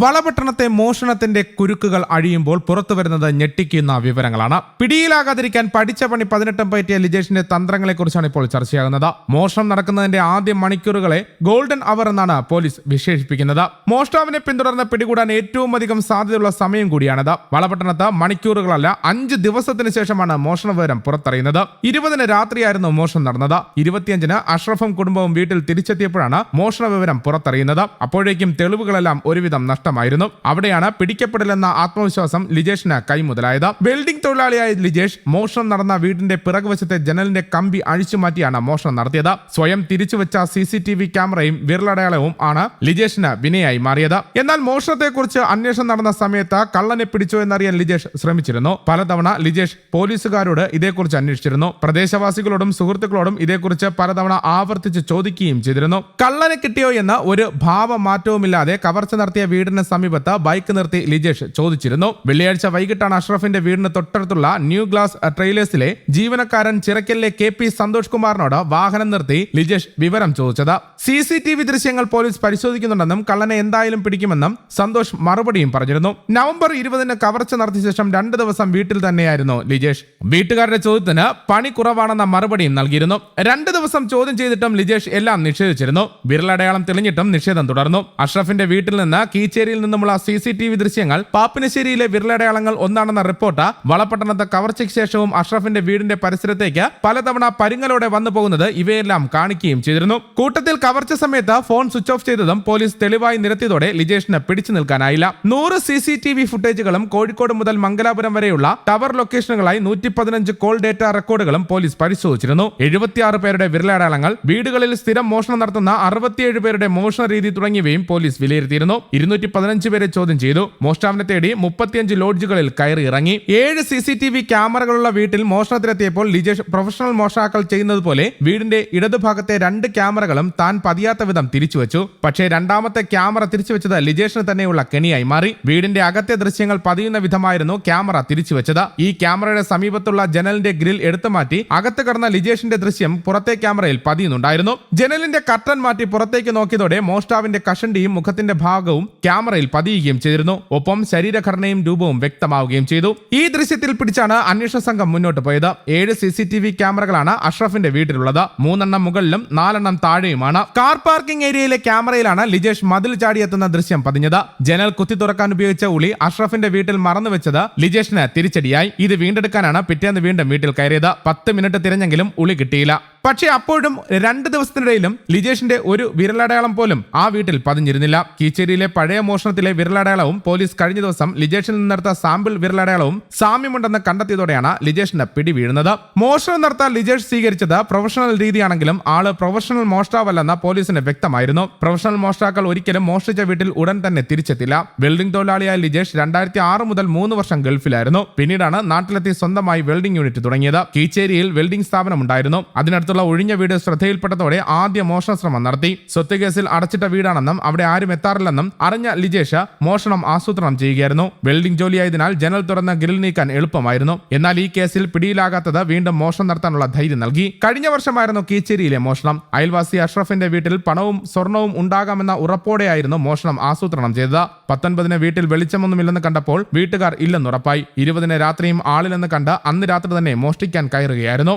വളപട്ടണത്തെ മോഷണത്തിന്റെ കുരുക്കുകൾ അഴിയുമ്പോൾ പുറത്തു വരുന്നത് ഞെട്ടിക്കുന്ന വിവരങ്ങളാണ്. പിടിയിലാകാതിരിക്കാൻ പഠിച്ച പണി പതിനെട്ടും പറ്റിയ ലിജേഷിന്റെ തന്ത്രങ്ങളെക്കുറിച്ചാണ് ഇപ്പോൾ ചർച്ചയാകുന്നത്. മോഷണം നടക്കുന്നതിന്റെ ആദ്യ മണിക്കൂറുകളെ ഗോൾഡൻ അവർ എന്നാണ് പോലീസ് വിശേഷിപ്പിക്കുന്നത്. മോഷ്ടാവിനെ പിന്തുടർന്ന് പിടികൂടാൻ ഏറ്റവും അധികം സാധ്യതയുള്ള സമയം കൂടിയാണിത്. വളപട്ടണത്ത് മണിക്കൂറുകളല്ല അഞ്ച് ദിവസത്തിന് ശേഷമാണ് മോഷണ വിവരം പുറത്തറിയുന്നത്. ഇരുപതിന് രാത്രിയായിരുന്നു മോഷണം നടന്നത്. ഇരുപത്തിയഞ്ചിന് അഷ്റഫും കുടുംബവും വീട്ടിൽ തിരിച്ചെത്തിയപ്പോഴാണ് മോഷണ വിവരം പുറത്തറിയുന്നത്. അപ്പോഴേക്കും തെളിവുകളെല്ലാം ഒരുവിധം നഷ്ടമായിരുന്നു അവിടെയാണ് പിടിക്കപ്പെടില്ലെന്ന ആത്മവിശ്വാസം ലിജേഷിന് കൈമുതലായത്. വെൽഡിംഗ് തൊഴിലാളിയായ ലിജേഷ് മോഷണം നടന്ന വീടിന്റെ പിറകുവശത്തെ ജനലിന്റെ കമ്പി അഴിച്ചുമാറ്റിയാണ് മോഷണം നടത്തിയത്. സ്വയം തിരിച്ചുവെച്ച സി സി ടി വി ക്യാമറയും വിരലടയാളവും ആണ് ലിജേഷിന് വിനയായി മാറിയത്. എന്നാൽ മോഷണത്തെക്കുറിച്ച് അന്വേഷണം നടന്ന സമയത്ത് കള്ളനെ പിടിച്ചോ എന്നറിയാൻ ലിജേഷ് ശ്രമിച്ചിരുന്നു. പലതവണ ലിജേഷ് പോലീസുകാരോട് ഇതേക്കുറിച്ച് അന്വേഷിച്ചിരുന്നു. പ്രദേശവാസികളോടും സുഹൃത്തുക്കളോടും ഇതേക്കുറിച്ച് പലതവണ ആവർത്തിച്ച് ചോദിക്കുകയും ചെയ്തിരുന്നു. കള്ളനെ കിട്ടിയോ എന്ന് ഒരു ഭാവമാറ്റവുമില്ലാതെ കവർച്ച നടത്തിയ വീടിന് സമീപത്ത് ബൈക്ക് നിർത്തി ലിജേഷ് ചോദിച്ചിരുന്നു. വെള്ളിയാഴ്ച വൈകിട്ടാണ് അഷ്റഫിന്റെ വീടിന് തൊട്ടടുത്തുള്ള ന്യൂ ഗ്ലാസ് ട്രെയിലേഴ്സിലെ ജീവനക്കാരൻ ചിറക്കലിലെ കെ പി സന്തോഷ് കുമാറിനോട് വാഹനം നിർത്തി ലിജേഷ് വിവരം ചോദിച്ചത്. സി സി ടി വി ദൃശ്യങ്ങൾ പോലീസ് പരിശോധിക്കുന്നുണ്ടെന്നും കള്ളനെ എന്തായാലും പിടിക്കുമെന്നും സന്തോഷ് മറുപടിയും പറഞ്ഞിരുന്നു. നവംബർ ഇരുപതിന് കവർച്ച നടത്തിയ ശേഷം രണ്ട് ദിവസം വീട്ടിൽ തന്നെയായിരുന്നു ലിജേഷ്. വീട്ടുകാരുടെ ചോദ്യത്തിന് പണി കുറവാണെന്ന മറുപടിയും നൽകിയിരുന്നു. രണ്ട് ദിവസം ചോദ്യം ചെയ്തിട്ടും ലിജേഷ് എല്ലാം നിഷേധിച്ചിരുന്നു. വിരലടയാളം തെളിഞ്ഞിട്ടും നിഷേധം തുടർന്നു. അഷ്റഫിന്റെ വീട്ടിൽ നിന്ന് കീച്ചേരിയിൽ നിന്നുമുള്ള സി സി ടി വി ദൃശ്യങ്ങൾ പാപ്പിനശ്ശേരിയിലെ വിരലടയാളങ്ങൾ ഒന്നാണെന്ന റിപ്പോർട്ട് വളപട്ടണത്ത് കവർച്ചയ്ക്ക് ശേഷവും അഷ്റഫിന്റെ വീടിന്റെ പരിസരത്തേക്ക് പലതവണ പരിങ്ങലോടെ വന്നു പോകുന്നത് ഇവയെല്ലാം കാണിക്കുകയും ചെയ്തിരുന്നു. കൂട്ടത്തിൽ കവർച്ച സമയത്ത് ഫോൺ സ്വിച്ച് ഓഫ് ചെയ്തതും പോലീസ് തെളിവായി നിരത്തിയതോടെ ലിജേഷിന് പിടിച്ചു നിൽക്കാനായില്ല. നൂറ് സി സി ടി വി ഫുട്ടേജുകളും കോഴിക്കോട് മുതൽ മംഗലാപുരം വരെയുള്ള ടവർ ലൊക്കേഷനുകളായി നൂറ്റി പതിനഞ്ച് കോൾ ഡേറ്റ റെക്കോർഡുകളും പോലീസ് പരിശോധിച്ചിരുന്നു. എഴുപത്തിയാറ് പേരുടെ വിരലടയാളങ്ങൾ വീടുകളിൽ സ്ഥിരം മോഷണം നടത്തുന്ന അറുപത്തിയേഴ് പേരുടെ മോഷണ രീതി തുടങ്ങിയവയും പോലീസ് വിലയിരുത്തിയിരുന്നു. ഇരുന്നൂറ്റി പതിനഞ്ച് പേരെ ചോദ്യം ചെയ്തു. മോഷ്ടാവിനെ തേടി മുപ്പത്തിയഞ്ച് ലോഡ്ജുകളിൽ കയറി ഇറങ്ങി. ഏഴ് സി സി ടി വി ക്യാമറകളുള്ള വീട്ടിൽ മോഷണത്തിലെത്തിയപ്പോൾ ലിജേഷ് പ്രൊഫഷണൽ മോഷ്ടാക്കൾ ചെയ്യുന്നത് പോലെ വീടിന്റെ ഇടതുഭാഗത്തെ രണ്ട് ക്യാമറകളും താൻ പതിയാത്ത വിധം തിരിച്ചുവച്ചു പക്ഷേ രണ്ടാമത്തെ ക്യാമറ തിരിച്ചുവെച്ചത് ലിജേഷിന് തന്നെയുള്ള കെണിയായി മാറി. വീടിന്റെ അകത്തെ ദൃശ്യങ്ങൾ പതിയുന്ന വിധമായിരുന്നു ക്യാമറ തിരിച്ചുവെച്ചത് ഈ ക്യാമറയുടെ സമീപത്തുള്ള ജനലിന്റെ ഗ്രിൽ എടുത്തു മാറ്റി അകത്ത് കടന്ന ലിജേഷിന്റെ ദൃശ്യം പുറത്തെ ക്യാമറയിൽ പതിയുന്നുണ്ടായിരുന്നു. ജനലിന്റെ കർട്ടൻ മാറ്റി പുറത്തേക്ക് നോക്കിയതോടെ മോഷ്ടാവിന്റെ കഷണ്ടിയും മുഖത്തിന്റെ ഭാഗവും ക്യാമറയിൽ പതിയുകയും ചെയ്തിരുന്നു. ഒപ്പം ശരീരഘടനയും രൂപവും വ്യക്തമാവുകയും ചെയ്തു. ഈ ദൃശ്യത്തിൽ പിടിച്ചാണ് അന്വേഷണ സംഘം മുന്നോട്ട് പോയത്. ഏഴ് സി സി ടി വി ക്യാമറകളാണ് അഷ്റഫിന്റെ വീട്ടിലുള്ളത്. മൂന്നെണ്ണം മുകളിലും നാലെണ്ണം താഴെയുമാണ്. കാർ പാർക്കിംഗ് ഏരിയയിലെ ക്യാമറയിലാണ് ലിജേഷ് മതിൽ ചാടിയെത്തുന്ന ദൃശ്യം പതിഞ്ഞത്. ജനൽ കുത്തി തുറക്കാൻ ഉപയോഗിച്ച ഉളി അഷ്റഫിന്റെ വീട്ടിൽ മറന്നുവെച്ചത് ലിജേഷിന് തിരിച്ചടിയായി. ഇത് വീണ്ടെടുക്കാനാണ് പിറ്റേന്ന് വീണ്ടും വീട്ടിൽ കയറിയത്. പത്ത് മിനിറ്റ് തിരഞ്ഞെങ്കിലും ഉളി കിട്ടിയില്ല. പക്ഷേ അപ്പോഴും രണ്ട് ദിവസത്തിനിടയിലും ലിജേഷിന്റെ ഒരു വിരലടയാളം പോലും ആ വീട്ടിൽ പതിഞ്ഞിരുന്നില്ല. കീച്ചേരിയിലെ പഴയ മോഷണത്തിലെ വിരലടയാളവും പോലീസ് കഴിഞ്ഞ ദിവസം ലിജേഷിൽ നിന്നെടുത്ത സാമ്പിൾ വിരലടയാളവും സാമ്യമുണ്ടെന്ന് കണ്ടെത്തിയതോടെയാണ് ലിജേഷിന് പിടി വീഴുന്നത്. മോഷണം നടത്താൻ ലിജേഷ് സ്വീകരിച്ചത് പ്രൊഫഷണൽ രീതിയാണെങ്കിലും ആൾ പ്രൊഫഷണൽ മോഷ്ടാവല്ലെന്ന് പോലീസിന് വ്യക്തമായിരുന്നു. പ്രൊഫഷണൽ മോഷ്ടാക്കൾ ഒരിക്കലും മോഷ്ടിച്ച വീട്ടിൽ ഉടൻ തന്നെ തിരിച്ചെത്തില്ല. വെൽഡിംഗ് തൊഴിലാളിയായ ലിജേഷ് രണ്ടായിരത്തി ആറ് മുതൽ മൂന്ന് വർഷം ഗൾഫിലായിരുന്നു. പിന്നീടാണ് നാട്ടിലെത്തി സ്വന്തമായി വെൽഡിംഗ് യൂണിറ്റ് തുടങ്ങിയത്. കീച്ചേരിയിൽ വെൽഡിംഗ് സ്ഥാപനം ഉണ്ടായിരുന്നു അതിനടുത്തുള്ള ഒഴിഞ്ഞ വീട് ശ്രദ്ധയിൽപ്പെട്ടതോടെ ആദ്യ മോഷണ ശ്രമം നടത്തി. സ്വത്ത് കേസിൽ അടച്ചിട്ട വീടാണെന്നും അവിടെ ആരും എത്താറില്ലെന്നും അറിഞ്ഞ ലിജേഷ മോഷണം ആസൂത്രണം ചെയ്യുകയായിരുന്നു. വെൽഡിംഗ് ജോലിയായതിനാൽ ജനൽ തുറന്ന് ഗ്രിൽ നീക്കാൻ എളുപ്പമായിരുന്നു. എന്നാൽ ഈ കേസിൽ പിടിയിലാകാത്തത് വീണ്ടും മോഷണം നടത്താനുള്ള ധൈര്യം നൽകി. കഴിഞ്ഞ വർഷമായിരുന്നു കീച്ചേരിയിലെ മോഷണം. അയൽവാസി അഷ്റഫിന്റെ വീട്ടിൽ പണവും സ്വർണവും ഉണ്ടാകാമെന്ന ഉറപ്പോടെയായിരുന്നു മോഷണം ആസൂത്രണം ചെയ്തത്. പത്തൊൻപതിന് വീട്ടിൽ വെളിച്ചമൊന്നുമില്ലെന്ന് കണ്ടപ്പോൾ വീട്ടുകാർ ഇല്ലെന്നുറപ്പായി. ഇരുപതിന് രാത്രിയും ആളില്ലെന്ന് കണ്ട് അന്ന് രാത്രി തന്നെ മോഷ്ടിക്കാൻ കയറുകയായിരുന്നു.